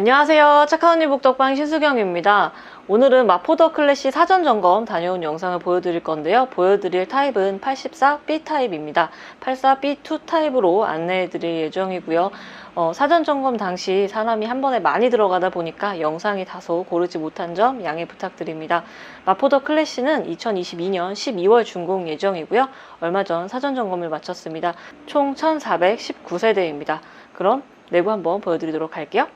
안녕하세요. 착한 언니 복덕방 신수경입니다. 오늘은 마포더 클래시 사전 점검 다녀온 영상을 보여드릴 건데요. 보여드릴 타입은 84B 타입입니다. 84B2 타입으로 안내해드릴 예정이고요. 어, 사전 점검 당시 사람이 한 번에 많이 들어가다 보니까 영상이 다소 고르지 못한 점 양해 부탁드립니다. 마포더 클래시는 2022년 12월 준공 예정이고요. 얼마 전 사전 점검을 마쳤습니다. 총 1419세대입니다. 그럼 내부 한번 보여드리도록 할게요.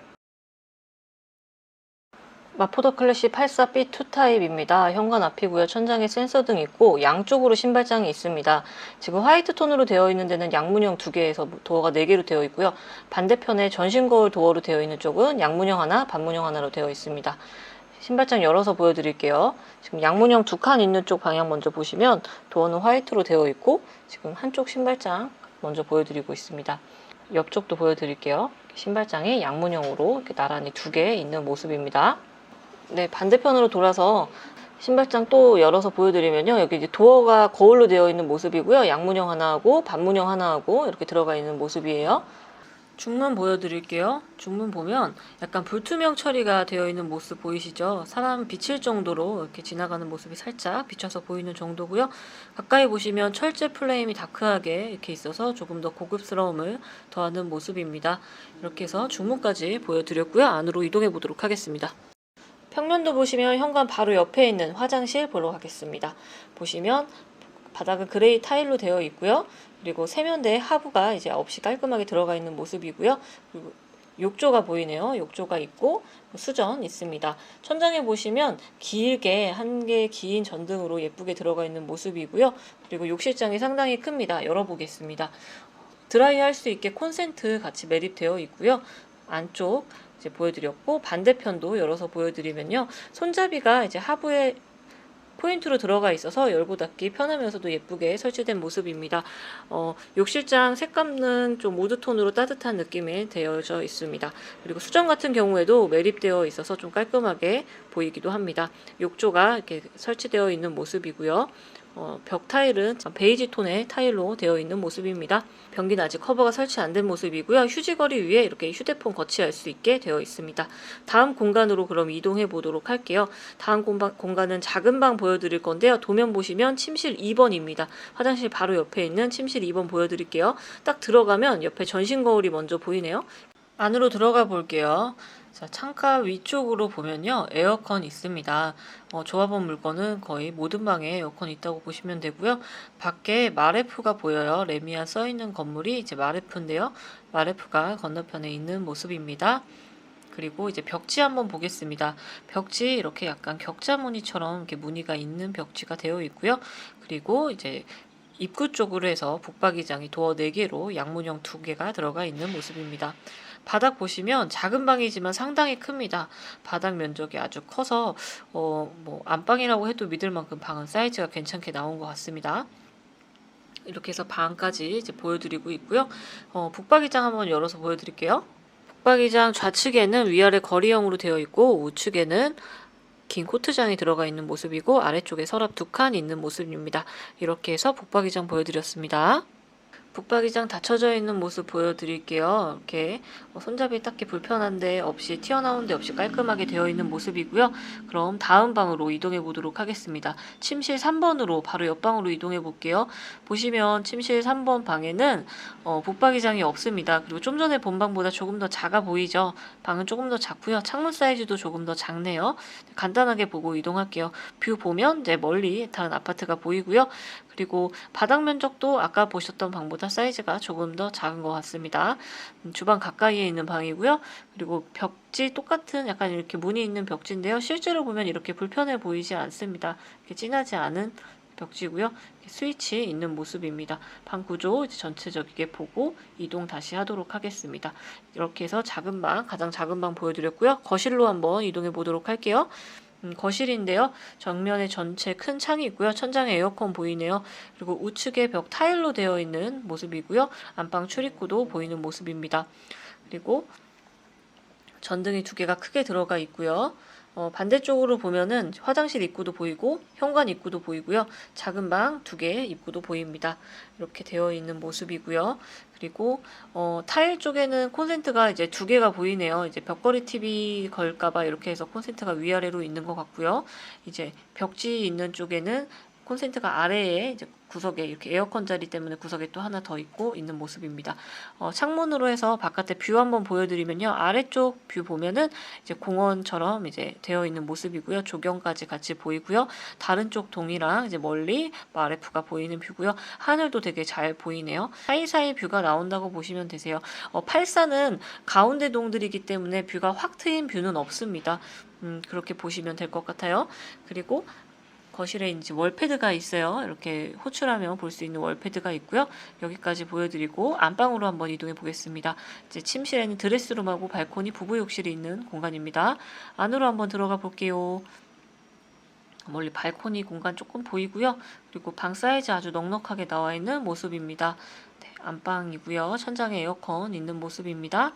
마포더 클래시 84B2 타입입니다. 현관 앞이고요. 천장에 센서 등 있고 양쪽으로 신발장이 있습니다. 지금 화이트 톤으로 되어 있는 데는 양문형 두 개에서 도어가 네 개로 되어 있고요. 반대편에 전신 거울 도어로 되어 있는 쪽은 양문형 하나, 반문형 하나로 되어 있습니다. 신발장 열어서 보여드릴게요. 지금 양문형 두 칸 있는 쪽 방향 먼저 보시면 도어는 화이트로 되어 있고 지금 한쪽 신발장 먼저 보여드리고 있습니다. 옆쪽도 보여드릴게요. 신발장이 양문형으로 이렇게 나란히 두 개 있는 모습입니다. 네, 반대편으로 돌아서 신발장 또 열어서 보여드리면요. 여기 이제 도어가 거울로 되어 있는 모습이고요. 양문형 하나하고 반문형 하나하고 이렇게 들어가 있는 모습이에요. 중문 보여드릴게요. 중문 보면 약간 불투명 처리가 되어 있는 모습 보이시죠? 사람 비칠 정도로 이렇게 지나가는 모습이 살짝 비춰서 보이는 정도고요. 가까이 보시면 철제 플레임이 다크하게 이렇게 있어서 조금 더 고급스러움을 더하는 모습입니다. 이렇게 해서 중문까지 보여드렸고요. 안으로 이동해 보도록 하겠습니다. 평면도 보시면 현관 바로 옆에 있는 화장실 보러 가겠습니다. 보시면 바닥은 그레이 타일로 되어 있고요. 그리고 세면대 하부가 이제 없이 깔끔하게 들어가 있는 모습이고요. 그리고 욕조가 보이네요. 욕조가 있고 수전 있습니다. 천장에 보시면 길게 한 개 긴 전등으로 예쁘게 들어가 있는 모습이고요. 그리고 욕실장이 상당히 큽니다. 열어보겠습니다. 드라이 할 수 있게 콘센트 같이 매립되어 있고요. 안쪽 이제 보여드렸고 반대편도 열어서 보여드리면요. 손잡이가 이제 하부에 포인트로 들어가 있어서 열고 닫기 편하면서도 예쁘게 설치된 모습입니다. 어, 욕실장 색감은 좀 모드톤으로 따뜻한 느낌이 되어져 있습니다. 그리고 수전 같은 경우에도 매립되어 있어서 좀 깔끔하게 보이기도 합니다. 욕조가 이렇게 설치되어 있는 모습이고요. 어, 벽 타일은 베이지 톤의 타일로 되어 있는 모습입니다. 변기는 아직 커버가 설치 안 된 모습이고요. 휴지거리 위에 이렇게 휴대폰 거치할 수 있게 되어 있습니다. 다음 공간으로 그럼 이동해 보도록 할게요. 다음 공방, 공간은 작은 방 보여드릴 건데요. 도면 보시면 침실 2번입니다. 화장실 바로 옆에 있는 침실 2번 보여드릴게요. 딱 들어가면 옆에 전신 거울이 먼저 보이네요. 안으로 들어가 볼게요. 자, 창가 위쪽으로 보면요. 에어컨 있습니다. 어, 조합원 물건은 거의 모든 방에 에어컨 있다고 보시면 되고요. 밖에 마레프가 보여요. 레미아 써 있는 건물이 이제 마레프인데요. 마레프가 건너편에 있는 모습입니다. 그리고 이제 벽지 한번 보겠습니다. 벽지 이렇게 약간 격자 무늬처럼 이렇게 무늬가 있는 벽지가 되어 있고요. 그리고 이제 입구 쪽으로 해서 북박이장이 도어 4개로 양문형 2개가 들어가 있는 모습입니다. 바닥 보시면 작은 방이지만 상당히 큽니다. 바닥 면적이 아주 커서 어, 뭐 안방이라고 해도 믿을 만큼 방은 사이즈가 괜찮게 나온 것 같습니다. 이렇게 해서 방까지 이제 보여드리고 있고요. 어, 북박이장 한번 열어서 보여드릴게요. 북박이장 좌측에는 위아래 거리형으로 되어 있고 우측에는 긴 코트장이 들어가 있는 모습이고 아래쪽에 서랍 두 칸 있는 모습입니다. 이렇게 해서 북박이장 보여드렸습니다. 북박이장 닫혀져 있는 모습 보여드릴게요. 이렇게 뭐 손잡이 딱히 불편한 데 없이 튀어나온 데 없이 깔끔하게 되어 있는 모습이고요. 그럼 다음 방으로 이동해 보도록 하겠습니다. 침실 3번으로 바로 옆방으로 이동해 볼게요. 보시면 침실 3번 방에는 어, 북박이장이 없습니다. 그리고 좀 전에 본 방보다 조금 더 작아 보이죠? 방은 조금 더 작고요. 창문 사이즈도 조금 더 작네요. 간단하게 보고 이동할게요. 뷰 보면 이제 멀리 다른 아파트가 보이고요. 그리고 바닥 면적도 아까 보셨던 방보다 사이즈가 조금 더 작은 것 같습니다. 음, 주방 가까이에 있는 방이고요. 그리고 벽지 똑같은 약간 이렇게 무늬 있는 벽지인데요. 실제로 보면 이렇게 불편해 보이지 않습니다. 이렇게 진하지 않은 벽지고요. 스위치 있는 모습입니다. 방 구조 이제 전체적이게 보고 이동 다시 하도록 하겠습니다. 이렇게 해서 작은 방, 가장 작은 방 보여드렸고요. 거실로 한번 이동해 보도록 할게요. 음, 거실인데요. 정면에 전체 큰 창이 있고요. 천장에 에어컨 보이네요. 그리고 우측에 벽 타일로 되어 있는 모습이고요. 안방 출입구도 보이는 모습입니다. 그리고 전등이 두 개가 크게 들어가 있고요. 어, 반대쪽으로 보면은 화장실 입구도 보이고 현관 입구도 보이고요. 작은 방 두 개의 입구도 보입니다. 이렇게 되어 있는 모습이고요. 그리고 어, 타일 쪽에는 콘센트가 이제 두 개가 보이네요. 이제 벽걸이 TV 걸까봐 이렇게 해서 콘센트가 위아래로 있는 것 같고요. 이제 벽지 있는 쪽에는 콘센트가 아래에 이제 구석에 이렇게 에어컨 자리 때문에 구석에 또 하나 더 있고 있는 모습입니다. 어, 창문으로 해서 바깥에 뷰 한번 보여드리면요. 아래쪽 뷰 보면은 이제 공원처럼 이제 되어 있는 모습이고요. 조경까지 같이 보이고요. 다른 쪽 동이랑 이제 멀리 마레프가 보이는 뷰고요. 하늘도 되게 잘 보이네요. 사이사이 뷰가 나온다고 보시면 되세요. 어, 84는 가운데 동들이기 때문에 뷰가 확 트인 뷰는 없습니다. 음, 그렇게 보시면 될 것 같아요. 그리고 거실에 이제 월패드가 있어요. 이렇게 호출하면 볼 수 있는 월패드가 있고요. 여기까지 보여드리고 안방으로 한번 이동해 보겠습니다. 이제 침실에는 드레스룸하고 발코니 부부 욕실이 있는 공간입니다. 안으로 한번 들어가 볼게요. 멀리 발코니 공간 조금 보이고요. 그리고 방 사이즈 아주 넉넉하게 나와 있는 모습입니다. 네, 안방이고요. 천장에 에어컨 있는 모습입니다.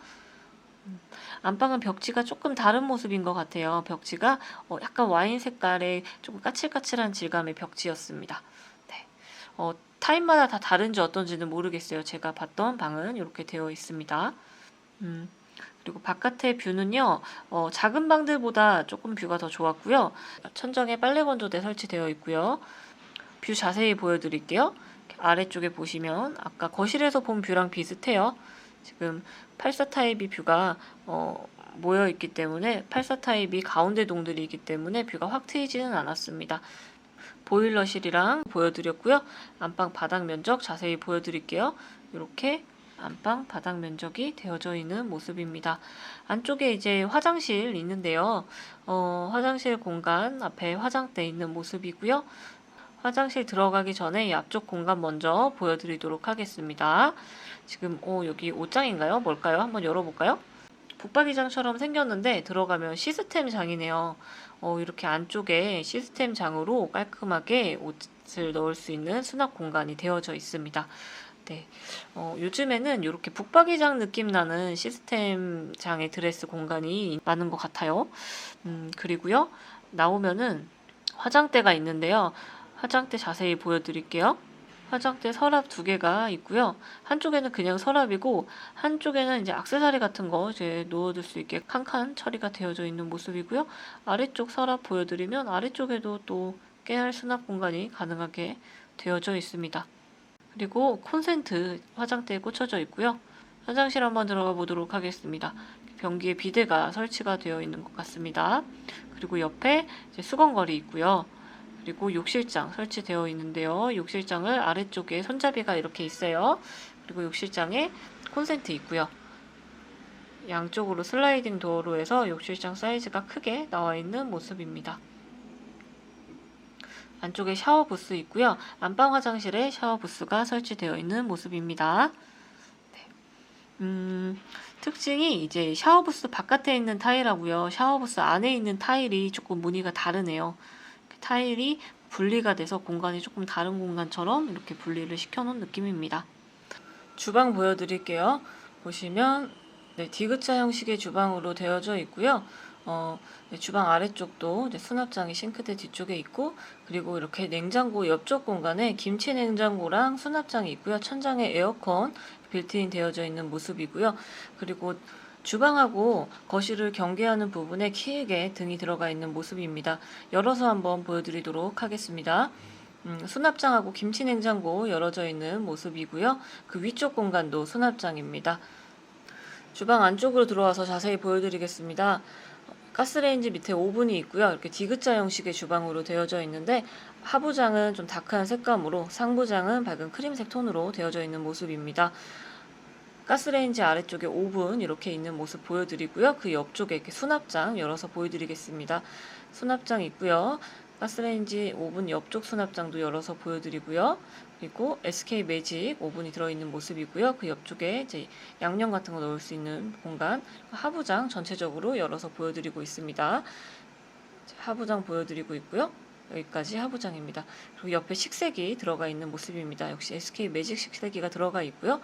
음, 안방은 벽지가 조금 다른 모습인 것 같아요. 벽지가 어, 약간 와인 색깔의 조금 까칠까칠한 질감의 벽지였습니다. 네. 어, 타입마다 다 다른지 어떤지는 모르겠어요. 제가 봤던 방은 이렇게 되어 있습니다. 음, 그리고 바깥의 뷰는요, 어, 작은 방들보다 조금 뷰가 더 좋았고요. 천정에 빨래 건조대 설치되어 있고요. 뷰 자세히 보여드릴게요. 아래쪽에 보시면 아까 거실에서 본 뷰랑 비슷해요. 지금 84 타입이 뷰가 어, 모여 있기 때문에 84 타입이 가운데 동들이 있기 때문에 뷰가 확 트이지는 않았습니다. 보일러실이랑 보여드렸고요. 안방 바닥 면적 자세히 보여드릴게요. 이렇게 안방 바닥 면적이 되어져 있는 모습입니다. 안쪽에 이제 화장실 있는데요. 어, 화장실 공간 앞에 화장대 있는 모습이고요. 화장실 들어가기 전에 이 앞쪽 공간 먼저 보여드리도록 하겠습니다. 지금 어, 여기 옷장인가요? 뭘까요? 한번 열어볼까요? 붙박이장처럼 생겼는데 들어가면 시스템 장이네요. 어, 이렇게 안쪽에 시스템 장으로 깔끔하게 옷을 넣을 수 있는 수납 공간이 되어져 있습니다. 네, 어, 요즘에는 이렇게 북박이장 느낌 나는 시스템 장의 드레스 공간이 많은 것 같아요. 음, 그리고요, 나오면은 화장대가 있는데요. 화장대 자세히 보여드릴게요. 화장대 서랍 두 개가 있고요. 한쪽에는 그냥 서랍이고 한쪽에는 이제 액세서리 같은 거 이제 놓아둘 수 있게 칸칸 처리가 되어져 있는 모습이고요. 아래쪽 서랍 보여드리면 아래쪽에도 또 깨알 수납 공간이 가능하게 되어져 있습니다. 그리고 콘센트 화장대에 꽂혀져 있고요. 화장실 한번 들어가 보도록 하겠습니다. 변기에 비데가 설치가 되어 있는 것 같습니다. 그리고 옆에 수건걸이 있고요. 그리고 욕실장 설치되어 있는데요. 욕실장을 아래쪽에 손잡이가 이렇게 있어요. 그리고 욕실장에 콘센트 있고요. 양쪽으로 슬라이딩 도어로 해서 욕실장 사이즈가 크게 나와 있는 모습입니다. 안쪽에 샤워 부스 있고요. 안방 화장실에 샤워 부스가 설치되어 있는 모습입니다. 네. 음, 특징이 이제 샤워 부스 바깥에 있는 타일하고요. 샤워 부스 안에 있는 타일이 조금 무늬가 다르네요. 타일이 분리가 돼서 공간이 조금 다른 공간처럼 이렇게 분리를 시켜놓은 느낌입니다. 주방 보여드릴게요. 보시면 네, 디귿자 형식의 주방으로 되어져 있고요. 어, 네, 주방 아래쪽도 이제 수납장이 싱크대 뒤쪽에 있고 그리고 이렇게 냉장고 옆쪽 공간에 김치 냉장고랑 수납장이 있고요. 천장에 에어컨 빌트인 되어져 있는 모습이고요. 그리고 주방하고 거실을 경계하는 부분에 키에게 등이 들어가 있는 모습입니다. 열어서 한번 보여드리도록 하겠습니다. 음, 수납장하고 김치 냉장고 열어져 있는 모습이고요. 그 위쪽 공간도 수납장입니다. 주방 안쪽으로 들어와서 자세히 보여드리겠습니다. 가스레인지 밑에 오븐이 있고요. 이렇게 디귿자 형식의 주방으로 되어져 있는데 하부장은 좀 다크한 색감으로 상부장은 밝은 크림색 톤으로 되어져 있는 모습입니다. 가스레인지 아래쪽에 오븐 이렇게 있는 모습 보여드리고요. 그 옆쪽에 이렇게 수납장 열어서 보여드리겠습니다. 수납장 있고요. 가스레인지 오븐 옆쪽 수납장도 열어서 보여드리고요. 그리고 SK 매직 오븐이 들어있는 모습이고요. 그 옆쪽에 이제 양념 같은 거 넣을 수 있는 공간 하부장 전체적으로 열어서 보여드리고 있습니다. 하부장 보여드리고 있고요. 여기까지 하부장입니다. 그리고 옆에 식세기 들어가 있는 모습입니다. 역시 SK 매직 식세기가 들어가 있고요.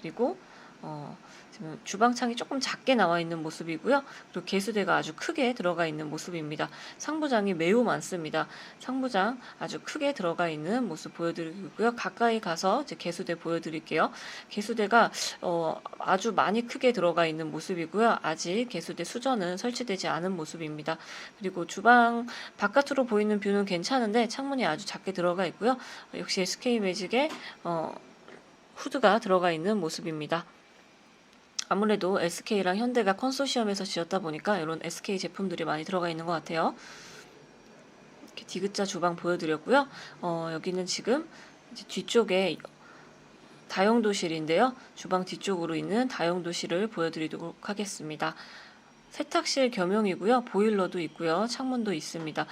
그리고 어, 지금 주방창이 조금 작게 나와 있는 모습이고요. 그리고 개수대가 아주 크게 들어가 있는 모습입니다. 상부장이 매우 많습니다. 상부장 아주 크게 들어가 있는 모습 보여드리고요. 가까이 가서 이제 개수대 보여드릴게요. 개수대가 어, 아주 많이 크게 들어가 있는 모습이고요. 아직 개수대 수전은 설치되지 않은 모습입니다. 그리고 주방 바깥으로 보이는 뷰는 괜찮은데 창문이 아주 작게 들어가 있고요. 역시 SK 매직의 어, 후드가 들어가 있는 모습입니다. 아무래도 SK랑 현대가 컨소시엄에서 지었다 보니까 이런 SK 제품들이 많이 들어가 있는 것 같아요. 이렇게 디귿자 주방 보여드렸고요. 어, 여기는 지금 뒤쪽에 다용도실인데요. 주방 뒤쪽으로 있는 다용도실을 보여드리도록 하겠습니다. 세탁실 겸용이고요. 보일러도 있고요. 창문도 있습니다.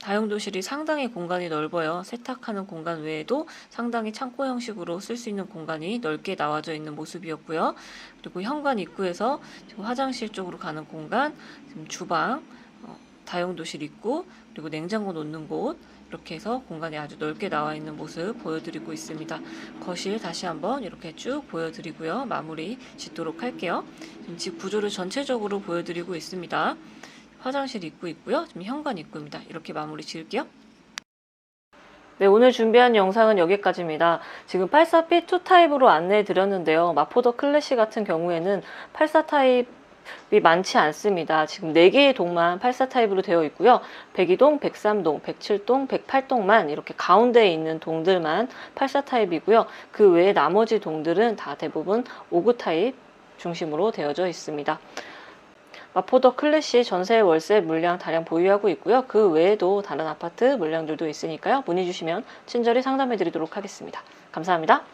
다용도실이 상당히 공간이 넓어요. 세탁하는 공간 외에도 상당히 창고 형식으로 쓸 수 있는 공간이 넓게 나와져 있는 모습이었고요. 그리고 현관 입구에서 화장실 쪽으로 가는 공간, 주방, 어, 다용도실 있고 그리고 냉장고 놓는 곳 이렇게 해서 공간이 아주 넓게 나와 있는 모습 보여드리고 있습니다. 거실 다시 한번 이렇게 쭉 보여드리고요. 마무리 짓도록 할게요. 지금 집 구조를 전체적으로 보여드리고 있습니다. 화장실 입구 있고요. 지금 현관 입구입니다. 이렇게 마무리 지을게요. 네, 오늘 준비한 영상은 여기까지입니다. 지금 84P 2 타입으로 안내해 드렸는데요. 마포더 클래시 같은 경우에는 84 타입이 많지 않습니다. 지금 4개의 동만 84 타입으로 되어 있고요. 102동, 103동, 107동, 108동만 이렇게 가운데에 있는 동들만 84 타입이고요. 그 외에 나머지 동들은 다 대부분 59 타입 중심으로 되어져 있습니다. 마포더 클래시 전세 월세 물량 다량 보유하고 있고요. 그 외에도 다른 아파트 물량들도 있으니까요. 문의 주시면 친절히 상담해 드리도록 하겠습니다. 감사합니다.